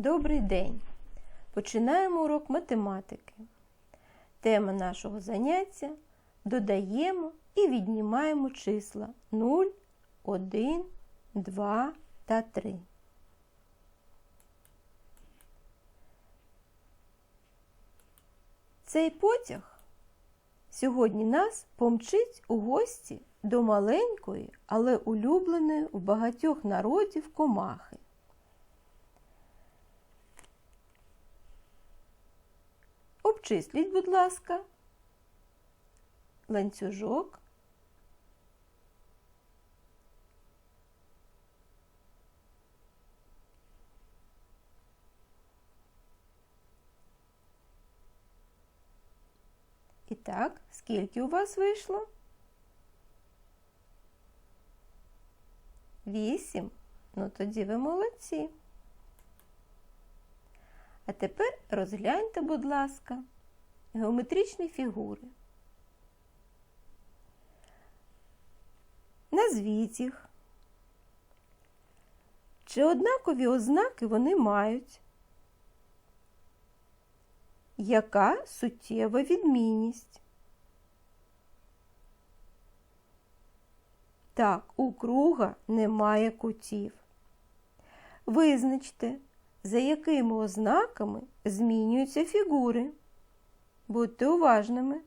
Добрий день! Починаємо урок математики. Тема нашого заняття додаємо і віднімаємо числа 0, 1, 2 та 3. Цей потяг сьогодні нас помчить у гості до маленької, але улюбленої у багатьох народів комахи. Обчисліть, будь ласка, ланцюжок. І так, скільки у вас вийшло? Вісім. Ну тоді ви молодці. А тепер розгляньте, будь ласка, геометричні фігури. Назвіть їх. Чи однакові ознаки вони мають? Яка суттєва відмінність? Так, у круга немає кутів. Визначте, за якими ознаками змінюються фігури. Будьте уважними.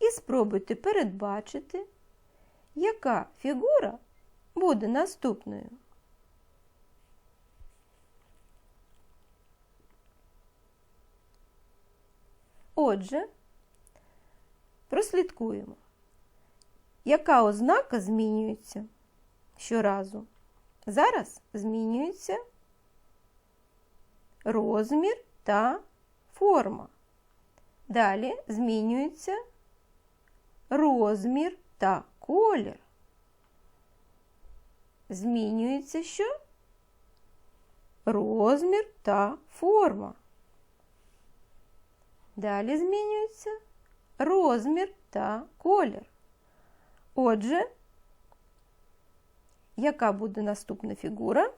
І спробуйте передбачити, яка фігура буде наступною. Отже, прослідкуємо, яка ознака змінюється щоразу. Зараз змінюється розмір та форма. Далі змінюється розмір та колір. Змінюється що? Розмір та форма. Далі змінюється розмір та колір. Отже, яка буде наступна фігура?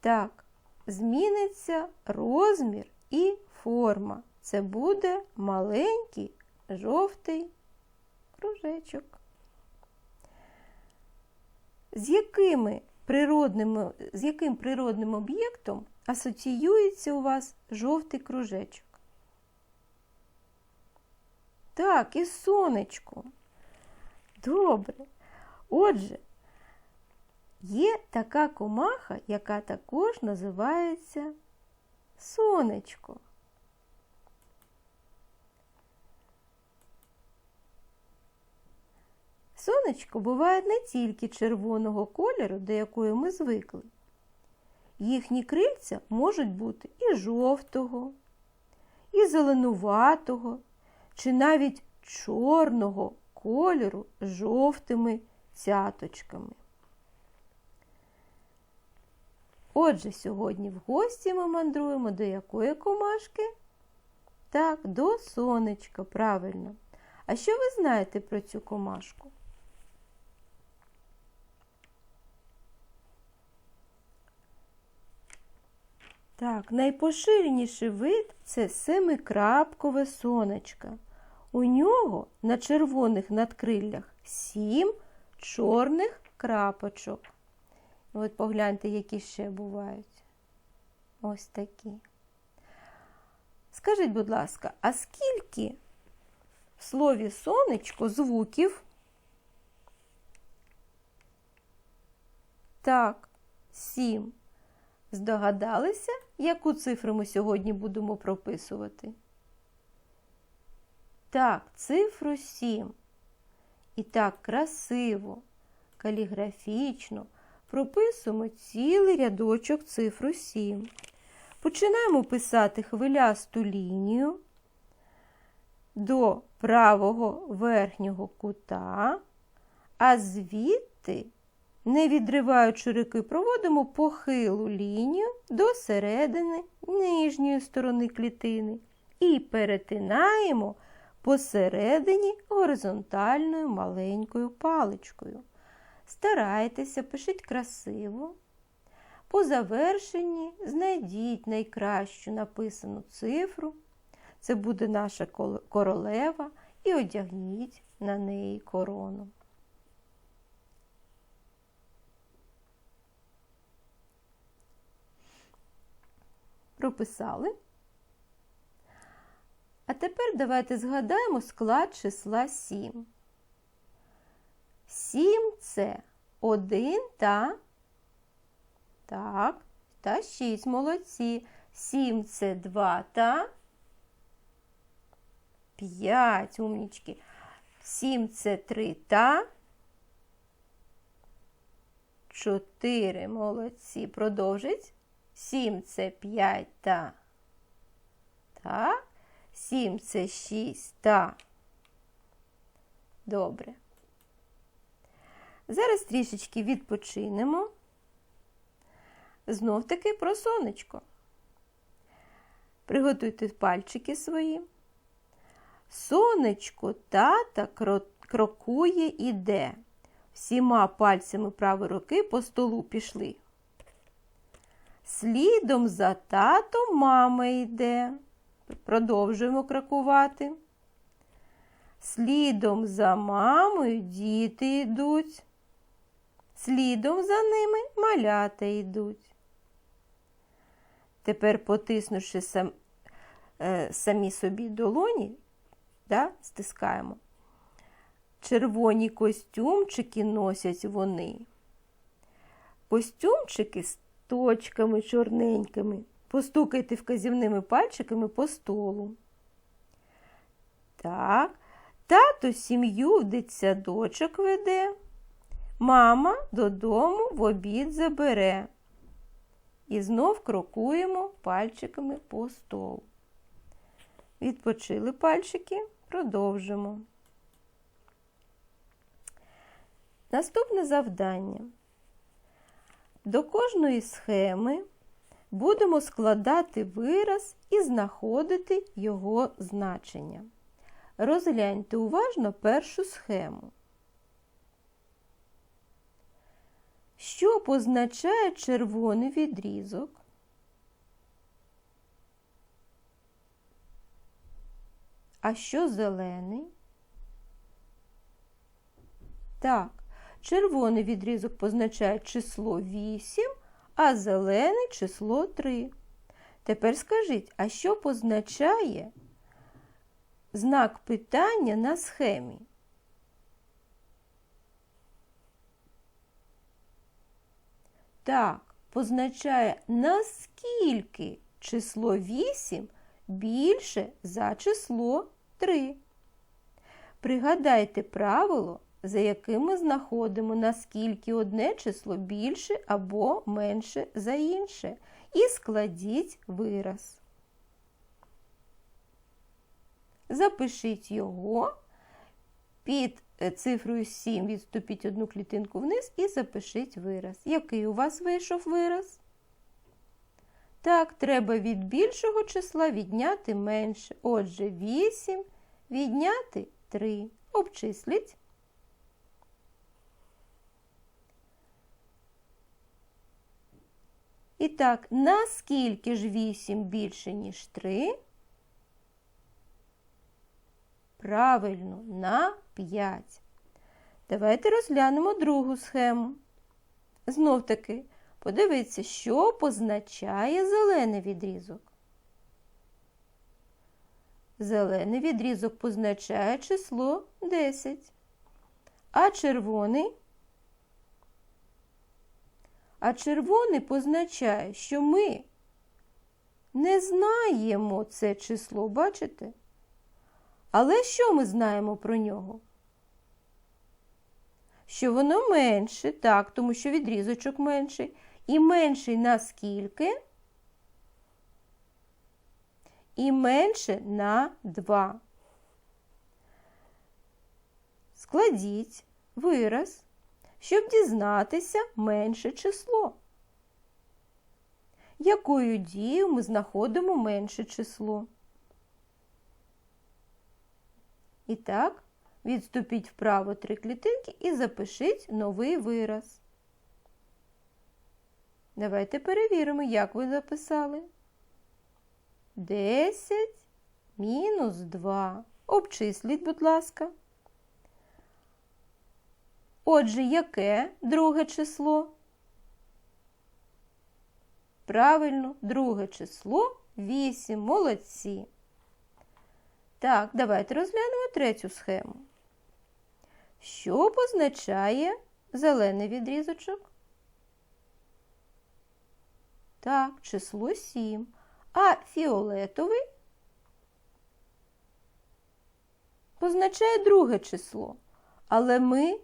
Так, зміниться розмір і форма. Це буде маленький жовтий кружечок. З якими природними, з яким природним об'єктом асоціюється у вас жовтий кружечок? Так, і сонечко. Добре. Отже, є така комаха, яка також називається сонечко. Сонечко буває не тільки червоного кольору, до якої ми звикли. Їхні крильця можуть бути і жовтого, і зеленуватого, чи навіть чорного кольору з жовтими цяточками. Отже, сьогодні в гості ми мандруємо до якої комашки? Так, до сонечка, правильно. А що ви знаєте про цю комашку? Так, найпоширеніший вид це семикрапкове сонечко. У нього на червоних надкриллях сім чорних крапочок. От погляньте, які ще бувають. Ось такі. Скажіть, будь ласка, а скільки в слові сонечко звуків? Так, сім. Здогадалися, яку цифру ми сьогодні будемо прописувати? Так, цифру 7. І так красиво, каліграфічно прописуємо цілий рядочок цифру 7. Починаємо писати хвилясту лінію до правого верхнього кута, а звідти не відриваючи руки, проводимо похилу лінію до середини нижньої сторони клітини і перетинаємо посередині горизонтальною маленькою паличкою. Старайтеся, пишіть красиво. По завершенні знайдіть найкращу написану цифру. Це буде наша королева, і одягніть на неї корону. Прописали. А тепер давайте згадаємо склад числа 7. 7 це 1 та так, та 6. Молодці. 7 це 2 та 5. Умнічки. 7 це 3 та 4. Молодці. Продовжить. 7 це 5 та. Так. 7 це 6 та. Добре. Зараз трішечки відпочинемо. Знов таки про сонечко. Приготуйте пальчики свої. Сонечко тата крокує іде. Всіма пальцями правої руки по столу пішли. Слідом за татом мама йде. Продовжуємо крокувати. Слідом за мамою діти йдуть. Слідом за ними малята йдуть. Тепер, потиснувши сам, е, самі собі долоні, да, стискаємо. Червоні костюмчики носять вони. Костюмчики з точками чорненькими. Постукайте вказівними пальчиками по столу. Так, тато сім'ю в дитсадочок веде. Мама додому в обід забере. І знов крокуємо пальчиками по столу. Відпочили пальчики, продовжимо. Наступне завдання. До кожної схеми будемо складати вираз і знаходити його значення. Розгляньте уважно першу схему. Що позначає червоний відрізок? А що зелений? Так, червоний відрізок позначає число 8, а зелений число 3. Тепер скажіть, а що позначає знак питання на схемі? Так, позначає, наскільки число 8 більше за число 3. Пригадайте правило, за яким ми знаходимо, наскільки одне число більше або менше за інше. І складіть вираз. Запишіть його під е, цифрою 7 відступіть одну клітинку вниз і запишіть вираз. Який у вас вийшов вираз? Так, треба від більшого числа відняти менше. Отже, 8 відняти 3. Обчисліть. І так, наскільки ж 8 більше, ніж 3? Правильно, на 5. Давайте розглянемо другу схему. Знов таки, подивіться, що позначає зелений відрізок. Зелений відрізок позначає число 10, а червоний а червоний позначає, що ми не знаємо це число, бачите? Але що ми знаємо про нього? Що воно менше, так, тому що відрізочок менший. І менший на скільки? І менше на 2. Складіть вираз щоб дізнатися менше число. Якою дією ми знаходимо менше число? І так, відступіть вправо три клітинки і запишіть новий вираз. Давайте перевіримо, як ви записали. 10 мінус 2. Обчисліть, будь ласка. Отже, яке друге число? Правильно, друге число 8. Молодці. Так, давайте розглянемо третю схему. Що позначає зелений відрізочок? Так, число 7. А фіолетовий позначає друге число. Але ми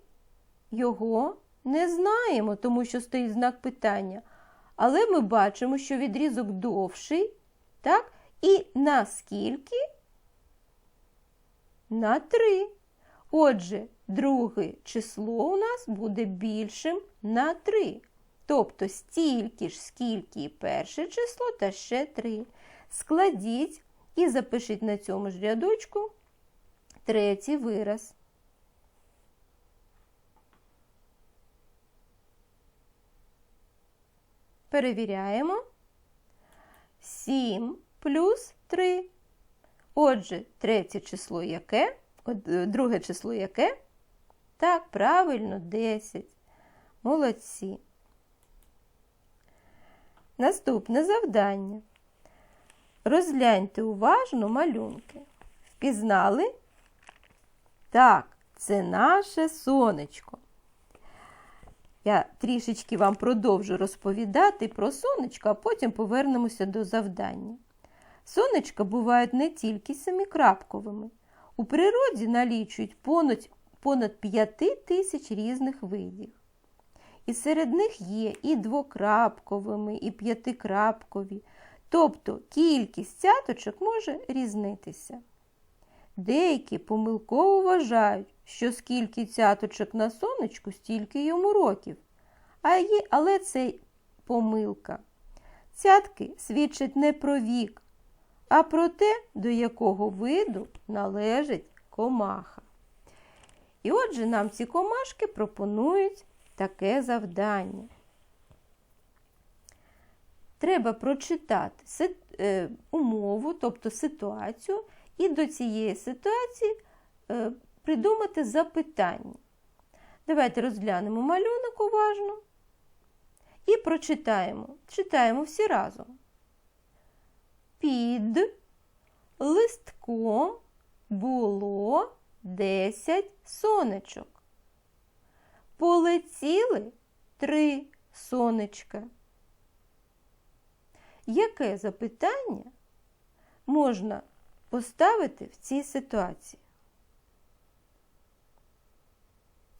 його не знаємо, тому що стоїть знак питання. Але ми бачимо, що відрізок довший, так? І наскільки? На 3. Отже, друге число у нас буде більшим на 3. Тобто стільки ж, скільки і перше число та ще 3. Складіть і запишіть на цьому ж рядочку третій вираз. Перевіряємо. 7 плюс 3. Отже, третє число яке? Е, друге число яке? Так, правильно, 10. Молодці. Наступне завдання. Розгляньте уважно малюнки. Впізнали? Так, це наше сонечко. Я трішечки вам продовжу розповідати про сонечко, а потім повернемося до завдання. Сонечка бувають не тільки семикрапковими. У природі налічують понад, понад 5 тисяч різних видів. І серед них є і двокрапковими, і п'ятикрапкові, тобто кількість цяточок може різнитися. Деякі помилково вважають, що скільки цяточок на сонечку, стільки йому років. А є, але це помилка. Цятки свідчать не про вік, а про те, до якого виду належить комаха. І отже, нам ці комашки пропонують таке завдання. Треба прочитати е, умову, тобто ситуацію, і до цієї ситуації е, придумати запитання. Давайте розглянемо малюнок уважно і прочитаємо. Читаємо всі разом. Під листком було 10 сонечок. Полетіли три сонечка. Яке запитання можна поставити в цій ситуації?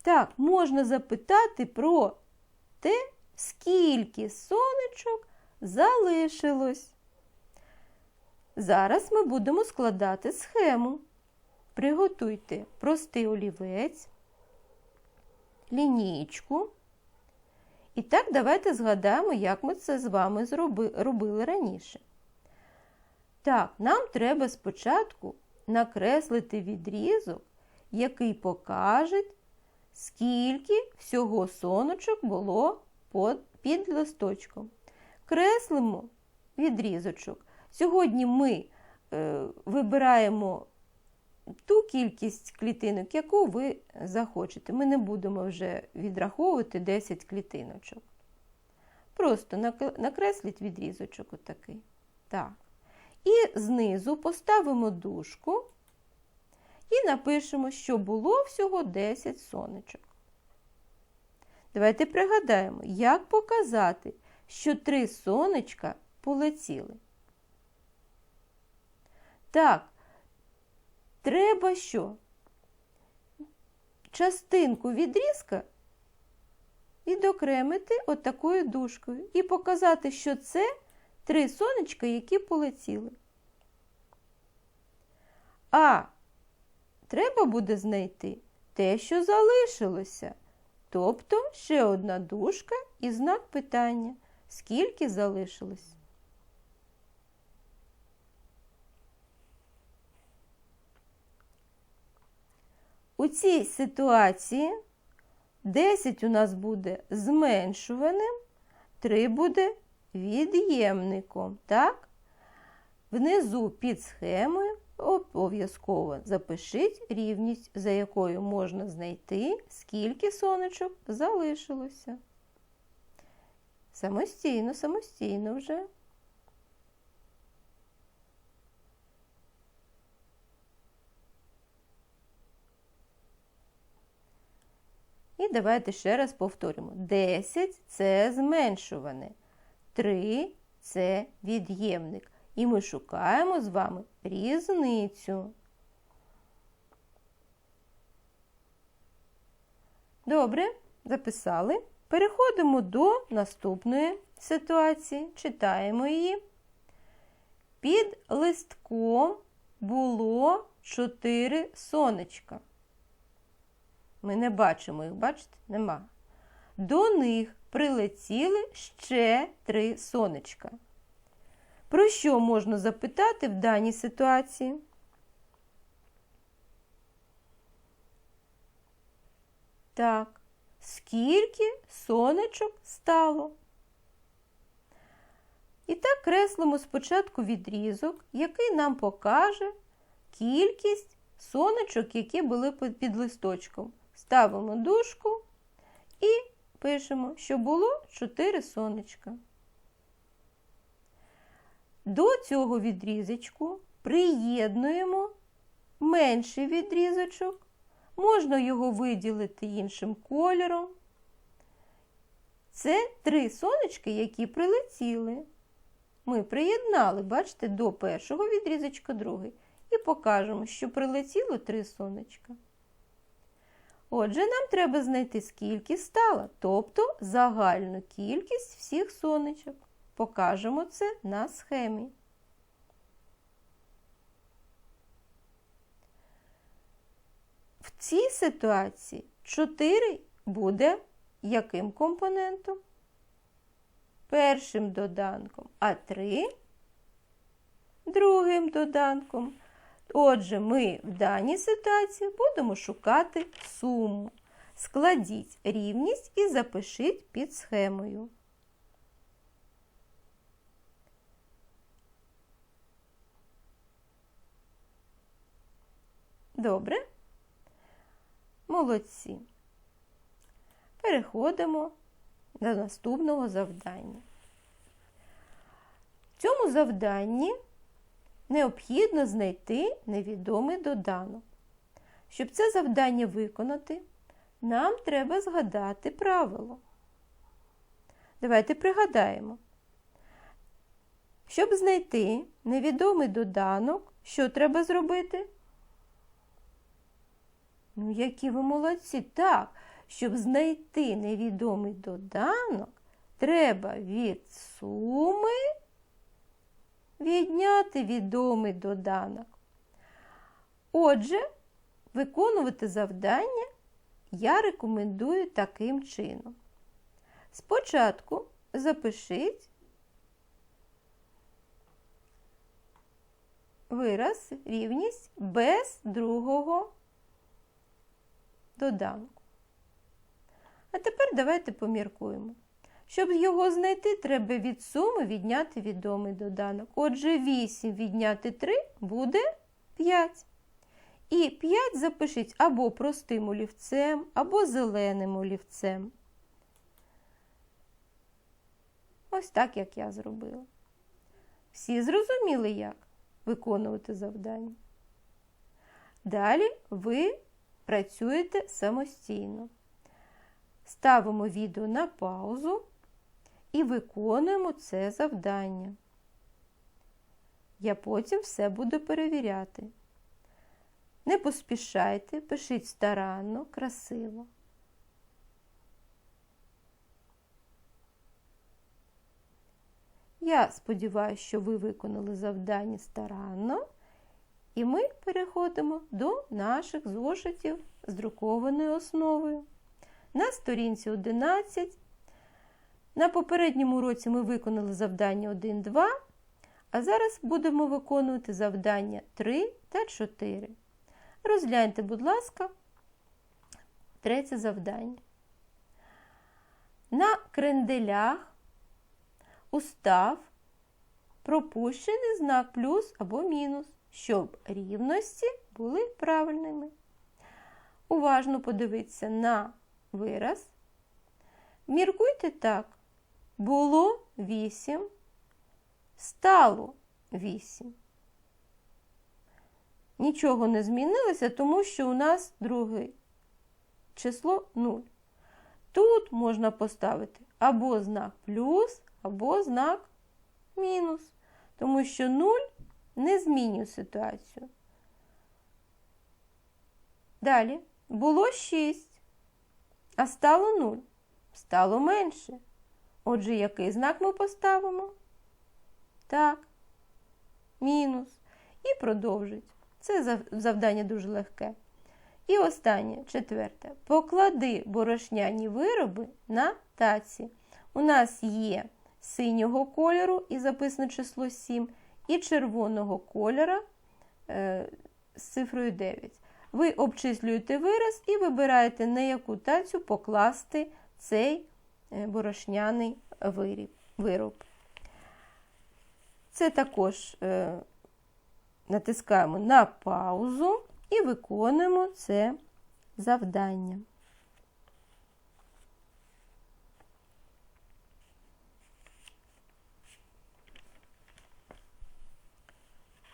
Так, можна запитати про те, скільки сонечок залишилось. Зараз ми будемо складати схему. Приготуйте простий олівець, лінійку. І так, давайте згадаємо, як ми це з вами робили раніше. Так, нам треба спочатку накреслити відрізок, який покаже, скільки всього соночок було під листочком. Креслимо відрізочок. Сьогодні ми е, вибираємо ту кількість клітинок, яку ви захочете. Ми не будемо вже відраховувати 10 клітиночок. Просто накресліть відрізочок отакий. Так. І знизу поставимо дужку і напишемо, що було всього 10 сонечок. Давайте пригадаємо, як показати, що три сонечка полетіли. Так, треба що? Частинку відрізка відокремити отакою дужкою і показати, що це три сонечка, які полетіли. А треба буде знайти те, що залишилося. Тобто ще одна дужка і знак питання, скільки залишилось. у цій ситуації 10 у нас буде зменшуваним, 3 буде від'ємником. Так? Внизу під схемою обов'язково запишіть рівність, за якою можна знайти, скільки сонечок залишилося. Самостійно, самостійно вже. І давайте ще раз повторимо. 10 це зменшуване, 3 це від'ємник. І ми шукаємо з вами різницю. Добре, записали. Переходимо до наступної ситуації. Читаємо її. Під листком було 4 сонечка. Ми не бачимо їх, бачите? Нема. До них прилетіли ще три сонечка. Про що можна запитати в даній ситуації? Так, скільки сонечок стало? І так креслимо спочатку відрізок, який нам покаже кількість сонечок, які були під листочком. Ставимо дужку і пишемо, що було 4 сонечка. До цього відрізочку приєднуємо менший відрізочок, можна його виділити іншим кольором. Це три сонечки, які прилетіли. Ми приєднали, бачите, до першого відрізочка другий. І покажемо, що прилетіло три сонечка. Отже, нам треба знайти, скільки стало, тобто загальну кількість всіх сонечок. Покажемо це на схемі. В цій ситуації 4 буде яким компонентом? Першим доданком, а 3 другим доданком. Отже, ми в даній ситуації будемо шукати суму. Складіть рівність і запишіть під схемою. Добре? Молодці. Переходимо до наступного завдання. В цьому завданні необхідно знайти невідомий доданок. Щоб це завдання виконати, нам треба згадати правило. Давайте пригадаємо. Щоб знайти невідомий доданок, що треба зробити? Ну, які ви молодці. Так, щоб знайти невідомий доданок, треба від суми відняти відомий доданок. Отже, виконувати завдання я рекомендую таким чином. Спочатку запишіть вираз рівність без другого доданку. А тепер давайте поміркуємо. Щоб його знайти, треба від суми відняти відомий доданок. Отже, 8 відняти 3 буде 5. І 5 запишіть або простим олівцем, або зеленим олівцем. Ось так, як я зробила. Всі зрозуміли, як виконувати завдання. Далі ви працюєте самостійно. Ставимо відео на паузу і виконуємо це завдання. Я потім все буду перевіряти. Не поспішайте, пишіть старанно, красиво. Я сподіваюся, що ви виконали завдання старанно, і ми переходимо до наших зошитів з друкованою основою. На сторінці 11. На попередньому уроці ми виконали завдання 1, 2, а зараз будемо виконувати завдання 3 та 4. Розгляньте, будь ласка, третє завдання. На кренделях устав пропущений знак плюс або мінус, щоб рівності були правильними. Уважно подивіться на вираз. Міркуйте так. Було 8, стало 8. Нічого не змінилося, тому що у нас друге число 0. Тут можна поставити або знак плюс, або знак мінус, тому що 0 не змінює ситуацію. Далі було 6, а стало 0. Стало менше. Отже, який знак ми поставимо? Так, мінус. І продовжить. Це завдання дуже легке. І останнє, четверте. Поклади борошняні вироби на таці. У нас є синього кольору і записано число 7, і червоного кольора е, з цифрою 9. Ви обчислюєте вираз і вибираєте, на яку тацю покласти цей е, борошняний вироб. Це також е, натискаємо на паузу і виконуємо це завдання.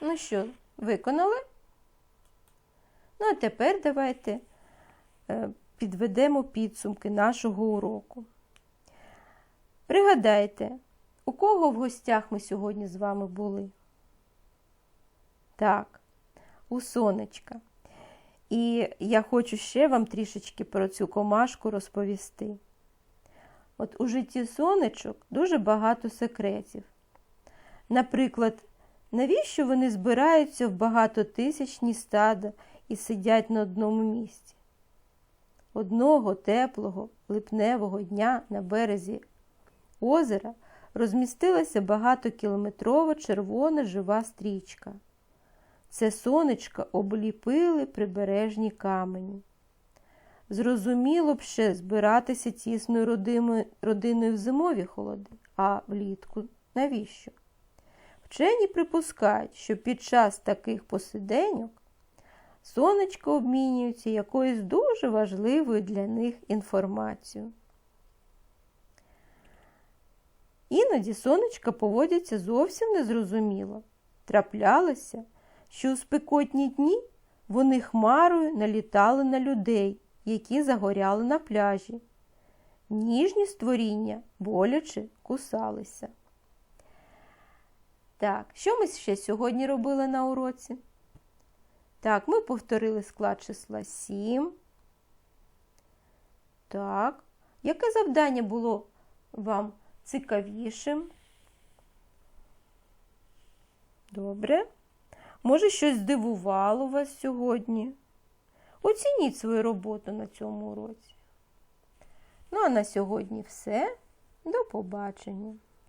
Ну що, виконали? Ну, а тепер давайте е, підведемо підсумки нашого уроку. Пригадайте, у кого в гостях ми сьогодні з вами були? Так, у сонечка. І я хочу ще вам трішечки про цю комашку розповісти. От у житті сонечок дуже багато секретів. Наприклад, навіщо вони збираються в багатотисячні стада і сидять на одному місці? Одного теплого липневого дня на березі озера розмістилася багатокілометрова червона жива стрічка. Це сонечка обліпили прибережні камені. Зрозуміло б ще збиратися тісною родиною в зимові холоди, а влітку навіщо? Вчені припускають, що під час таких посиденьок сонечко обмінюється якоюсь дуже важливою для них інформацією. Іноді сонечка поводяться зовсім незрозуміло. Траплялося, що у спекотні дні вони хмарою налітали на людей, які загоряли на пляжі. Ніжні створіння боляче кусалися. Так, що ми ще сьогодні робили на уроці? Так, ми повторили склад числа 7. Так, яке завдання було вам цікавішим? Добре. Може, щось здивувало вас сьогодні? Оцініть свою роботу на цьому уроці. Ну, а на сьогодні все. До побачення!